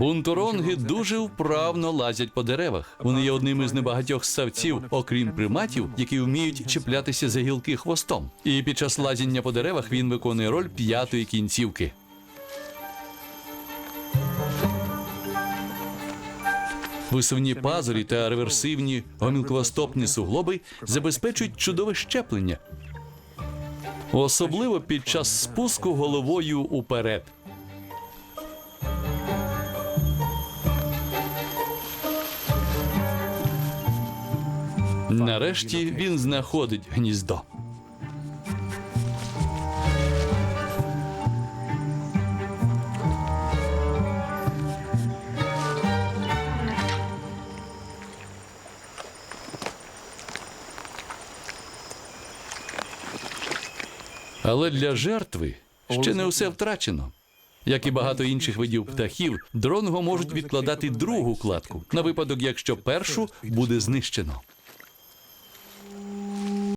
Бунтуронги дуже вправно лазять по деревах. Вони є одним із небагатьох ссавців, окрім приматів, які вміють чіплятися за гілки хвостом. І під час лазіння по деревах він виконує роль п'ятої кінцівки. Висувні пазурі та реверсивні гомілковостопні суглоби забезпечують чудове щеплення, особливо під час спуску головою уперед. Нарешті він знаходить гніздо. Але для жертви ще не все втрачено. Як і багато інших видів птахів, дронго можуть відкладати другу кладку на випадок, якщо першу буде знищено.